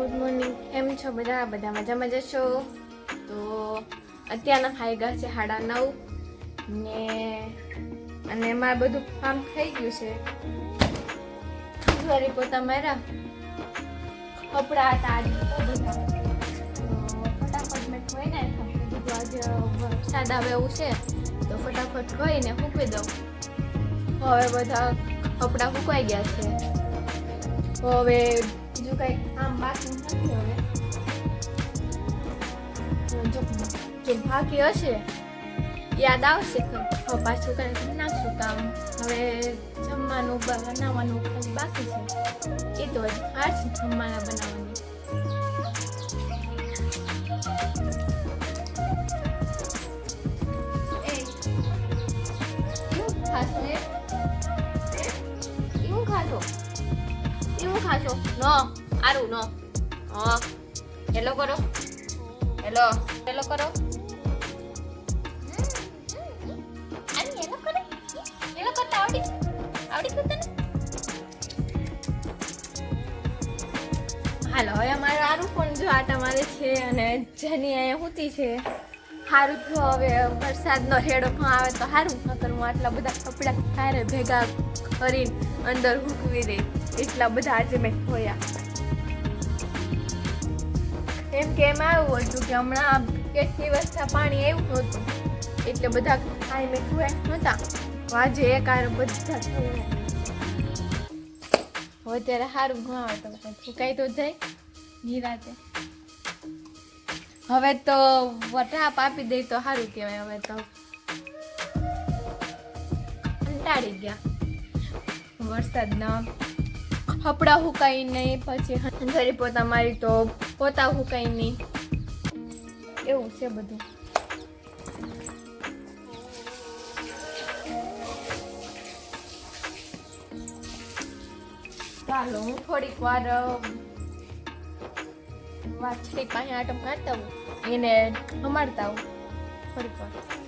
Good morning. કેમ છો બધા? બધા મજામાં જશો તો અત્યારના ગયા છે સાડા નવ ને અને મારે બધું કામ થઈ ગયું છે. ઘરે પોતા મારા કપડા હતા ફટાફટ મેં ધોઈ નાખ્યા મેં કીધું આજે વરસાદ આવે એવું છે. તો ફટાફટ ધોઈને મૂકી દઉં. હવે બધા કપડાં સુકાઈ ગયા છે. હવે બીજું કઈ આમ બાકી નથી હવે. જો જો બાકી હશે, યાદ આવશે હવે પાછું કઈ નાખશું કામ. હવે જમવાનું, બનાવવાનું બાકી છે. એ તો જ. છે જમવાના, બનાવવાની. ખાશો નો, આરું, નો. હા. હેલો કરો. હેલો. હેલો કરો. હેલો હવે અમારે આરું પણ જો આટા મારે છે અને જેની અહીંયા હુતી છે. સારું જો હવે વરસાદનો રેડો પણ આવે તો સારું નકર હું આટલા બધા કપડાં ક્યારે ભેગા કરીને અંદર હૂકવી દઈ એટલા બધા આજે મેં ખોયા. એમ કે એમ આવ્યું હતું કે હમણાં કેટલી વર્ષા પાણી આવ્યું હતું એટલે બધા ખાઈ મેં ખોયા નહોતા. આજે એક આર બધા ધોયા હવે ત્યારે સારું આવે તો ફૂકાઈ તો જાય નિરાતે. હવે તો વટાપ આપી દઈ તો સારું કહેવાય, હવે તો કંટાળી ગયા. વરસાદના કપડા હુકાઈ નહીં, પછી ઘરે પોતા મારી તો પોતા હુકાઈ નહીં. એવું છે બધું. ચાલો, હું થોડીક વાર વાછડી પાસે આટમ કાઢતા આવું એને હમાડતા આવું થોડીક વાર.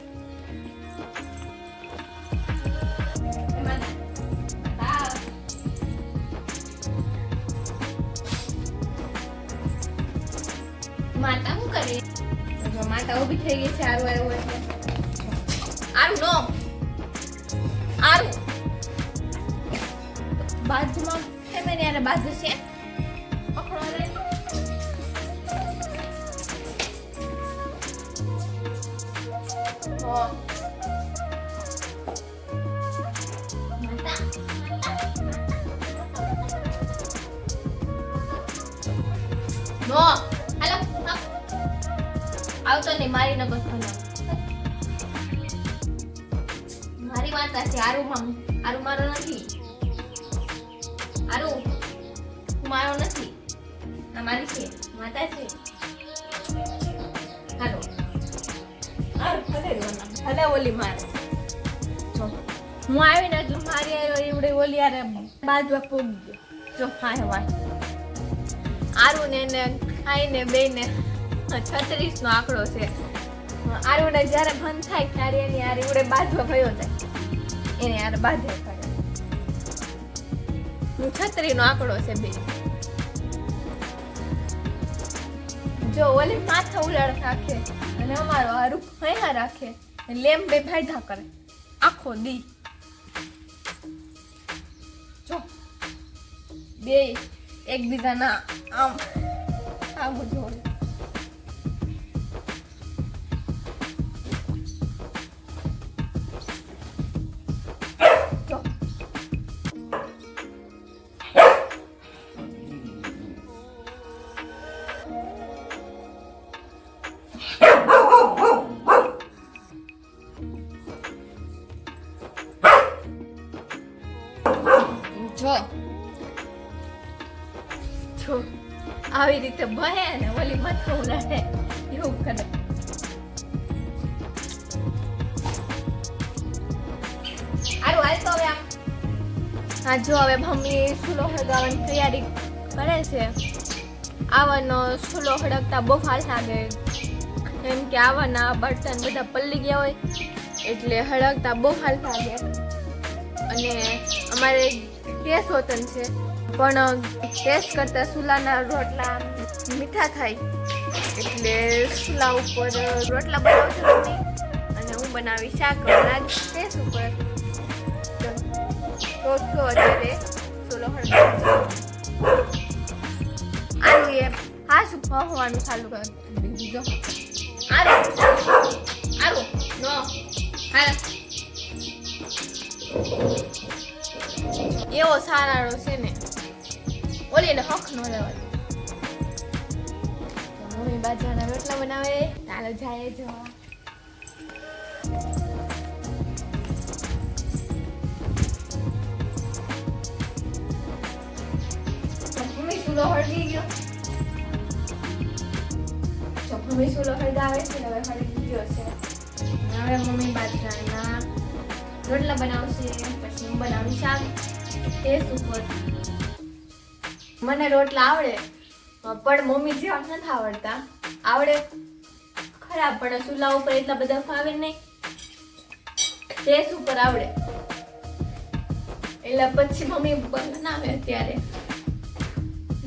માતા ઊભી થઈ ગઈ છે આરું આવ્યું એટલે આરું, નો. આરું. બાજુમાં ફેમિલી યાર બાજુ છે. નહીં મારી નગર મારી માતા છે આરું મામ આરું મારો નથી. આરું, હું મારો નથી. આ મારી છે, માતા છે. હાલો. ભલે ઓલી. મારે. હું આવીને એટલે મારી એવડે ઓલી યાર બાજુ પોગી જો હે વાય આરું ને ખાઈને બેને છત્રીસ નો આંકડો છે. આરુડે જ્યારે બંધ થાય ત્યારે એની યાર એવડે બાંધવા ભયો થાય એને યાર બાંધે કરે હું આંકડો છે બે. જો ઓલી માથા ઉલાડ રાખે અને અમારો હારું અહીંયા રાખે લેમ બે ભાઈધા કરે. આખો દી. જો. બે એકબીજાના આમ આમ જોડે જો. જો, આવી રીતે ભણે ને ઓલી માથું ઉલાડે એવું કરે. હા, જો, હવે મમ્મી સુલો હળગાવાની તૈયારી કરે છે. આવવાનો સુલો હળગતા બહુ હાલ લાગે. એમ કે આવવાના બર્તન બધા પલ્લી ગયા હોય, એટલે હળગતા બહુ હાલ લાગે. અને અમારે ગેસ હોતન છે પણ ટેસ્ટ કરતા સુલાના રોટલા મીઠા થાય. એટલે સુલા ઉપર રોટલા બનાવજો અને હું બનાવી શાક લાગ ટેસ્ટ ઉપર. તો તો અત્યારે સોલો આલુ એ હા હોવાનું ચાલુ કરી. દીધું જો આરો આરો નો. હાલ. એવો સારાળો છે ને. ઓલી એને હક નો લેવા મમ્મી બાજરાના રોટલા બનાવે. ચાલો જાય જો. મમ્મી ચૂલો હળગી ગયો. મમ્મી ચૂલો હળગાવે છે હવે હળગી ગયો છે. હવે મમ્મી બાજરાના રોટલા બનાવશે, પછી હું બનાવી શાક મને રોટલા આવડે પણ મમ્મી જેવા નથી આવડતા. આવડે ખરાબ પણ ચૂલા ઉપર એટલા બધા ફાવે નહીં. ટેસ્ટ ઉપર આવડે. એટલે પછી મમ્મી બનાવે અત્યારે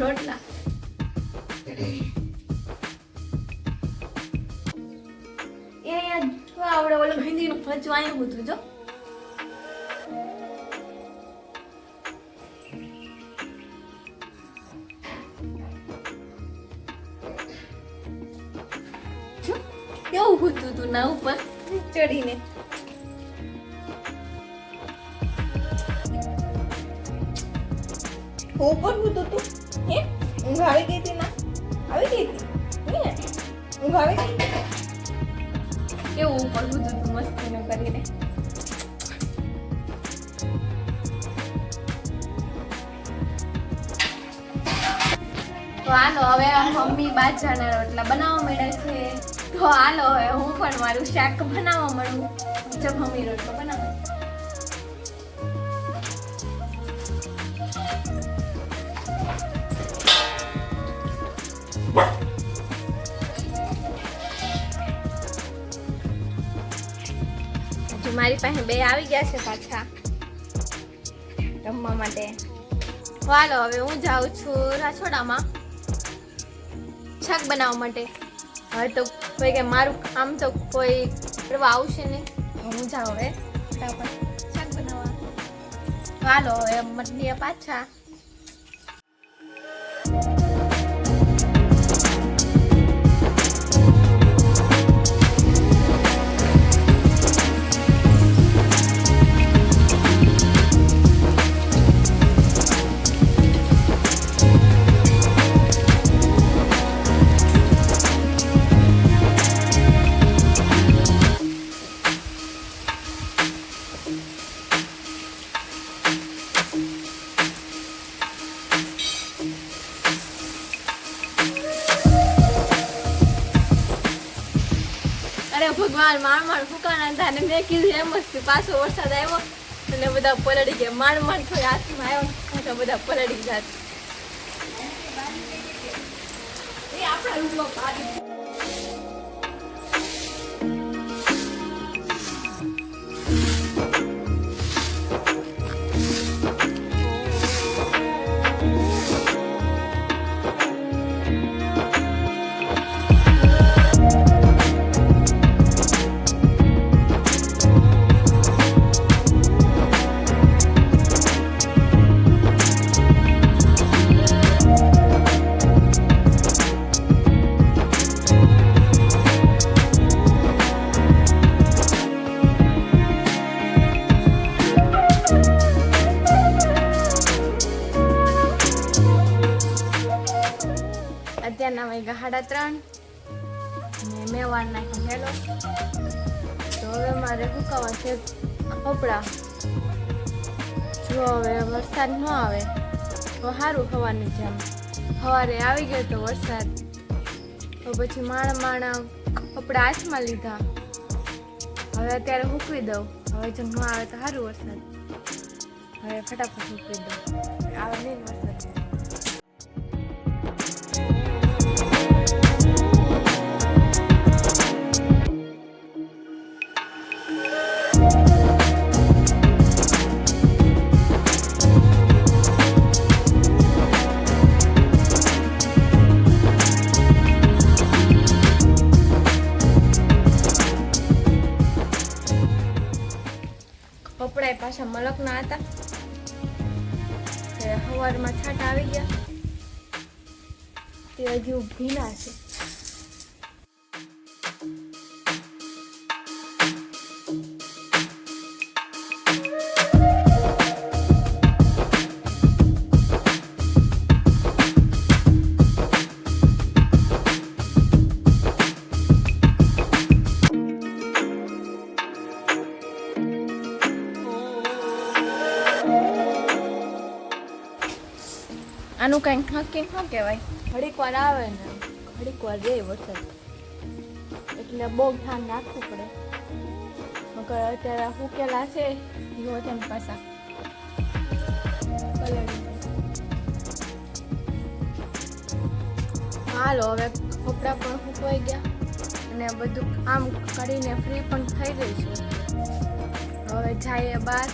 રોટલા. એ આવડે ઓલું મહેંદીનું ફચવા આવ્યું હતું જો, ના ઉપર. ચડીને. ઉપર હતું તું હે? ઊંઘ આવી ગઈ હતી ના? આવી ગઈ હતી? ઊંઘ આવી ગઈ કેવું ઉપર હતું તું મસ્તીનું કરીને. તો હાલો હવે મમ્મી બાજરાના રોટલા બનાવવા મળ્યા છે. તો હાલો, હવે હું પણ મારું શાક બનાવવા મળું જબ મમ્મી રોટલો બનાવે મારી પાસે બે આવી ગયા છે પાછા. રમવા માટે. હાલો, હવે હું જાઉં છું રાછોડામાં. શાક બનાવવા માટે. હવે તો કોઈ કે મારું કામ તો કોઈ કરવા આવશે નહીં. હું જાઉં હવે. શાક બનાવવા. હાલો, હવે મટલીએ પાછા. મેં કીધું એમ જ પાછો વરસાદ આવ્યો અને બધા પલળી ગયા. માંડ માણ થોડી હાથમાં આવ્યો તો બધા પલળી ગયા. આપણા રૂમમાં સાડા ત્રણ. ને મેં વાર નાખી હેલો તો હવે મારે સુકાવા છે? કપડાં. જો હવે વરસાદ ન આવે, તો સારું હવાની જેમ સવારે આવી ગયો તો વરસાદ. તો પછી માણા માણા કપડાં હાથમાં લીધા. હવે અત્યારે મૂકવી દઉં. હવે જો ન આવે તો સારું વરસાદ. હવે ફટાફટ મૂકવી દઉં. આવે નહીં કપડાં પાછા મલક ના હતા સવારમાં છાંટ આવી ગયા. તે હજુ ભીના છે. આનું કંઈક નક્કી શું કહેવાય. ઘડીક વાર આવે ને, ઘડીક વાર રે વરસાદ. એટલે બહુ ધ્યાન રાખવું પડે. મગર અત્યારે હુકેલા છે જીવો તેમ પાછા હાલો, હવે કપડાં પણ સુકવાઈ ગયા અને બધું કામ કરીને ફ્રી પણ થઈ ગઈ છું. હવે જઈએ બહાર.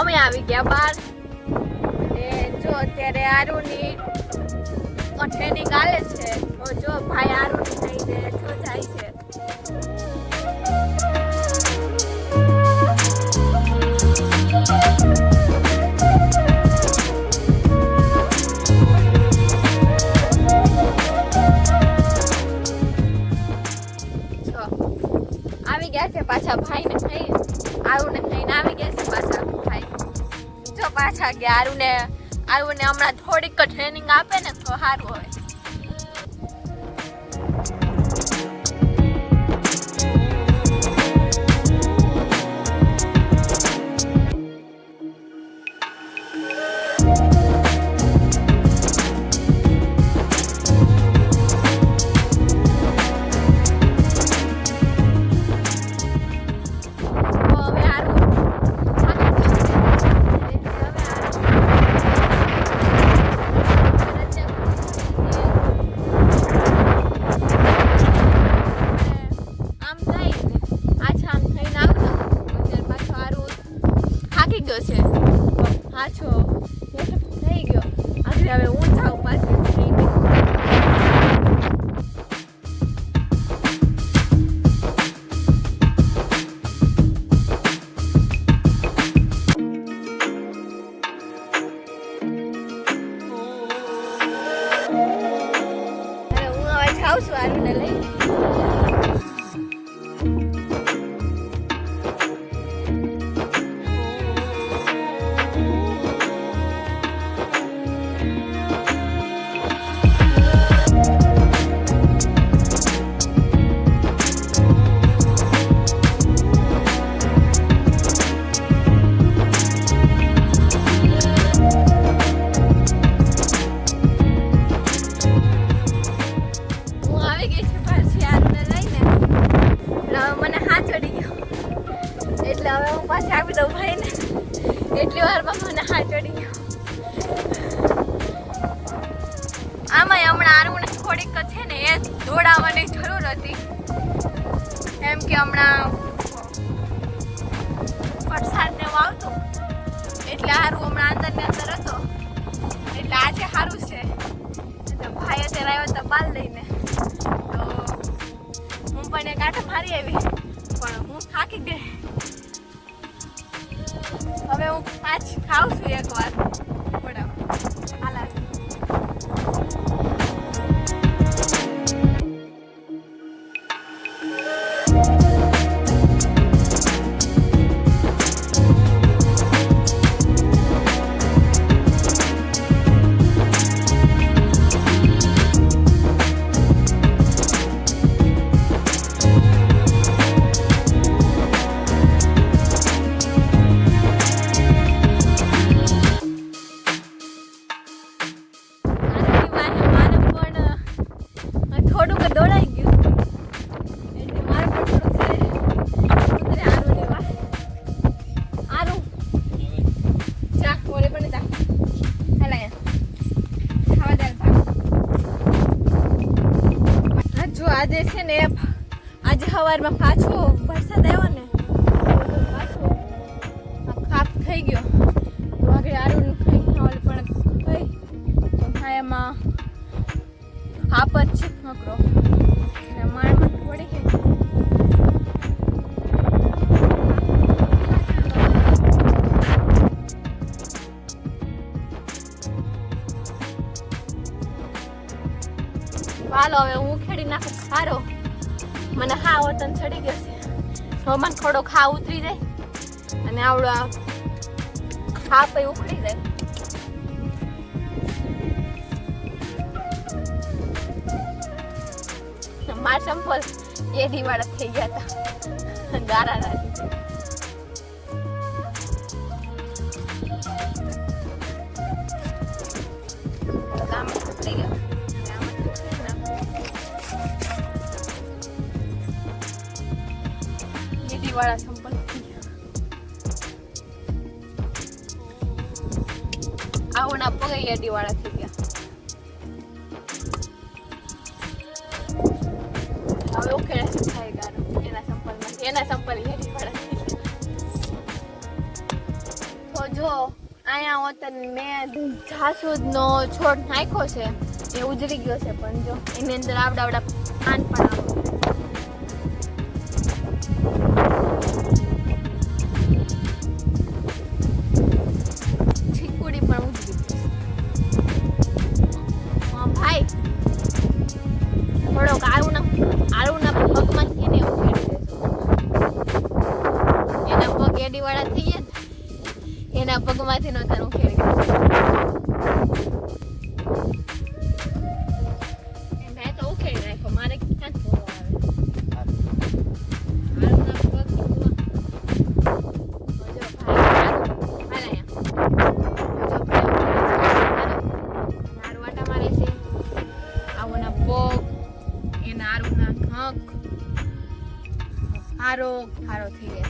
અમે આવી ગયા બહાર જો અત્યારે આરુની ટ્રેનિંગ આલે છે. જો ભાઈ આરુની થઈને જો જાય છે. આવી ગયા છે પાછા ભાઈને થઈ આરુને થઈને આવી ગયા છે. પાછા ગયા આરુને આરુને હમણાં થોડીક ટ્રેનિંગ આપે ને તો સારું હોય. હમણાં સવારમાં પાછો વરસાદ આવ્યો ને, પાછો ખાક થઈ ગયો. આગળ આરું ખાઈ ખાવાનું પણ કઈ તો ખાયામાં હાપ જ છે નકરો. અને માણમાં થોડી કે હાલો, હવે હું ખેડી નાખું સારો મને હા વતન ચડી ગયો છે. તો મને થોડોક હા ઉતરી જાય અને આવડો આ હા પછી ઉખડી જાય. માર સંપલ એ દિવાળા થઈ ગયા હતા. ગારા રાખી વાળા સંપલ. આવના પગૈયાડી વાળા થઈ ગયા. હવે ઓખેડા સંભાઈ ગારો એના સંપલ એના સંપલ હેડી વાળા તો જો અહીંયા હોતન મેં જાસૂદનો છોડ નાખ્યો છે. એ ઉજરી ગયો છે પણ જો, એની અંદર આવડાવડા પાન પણ આવો. সারথি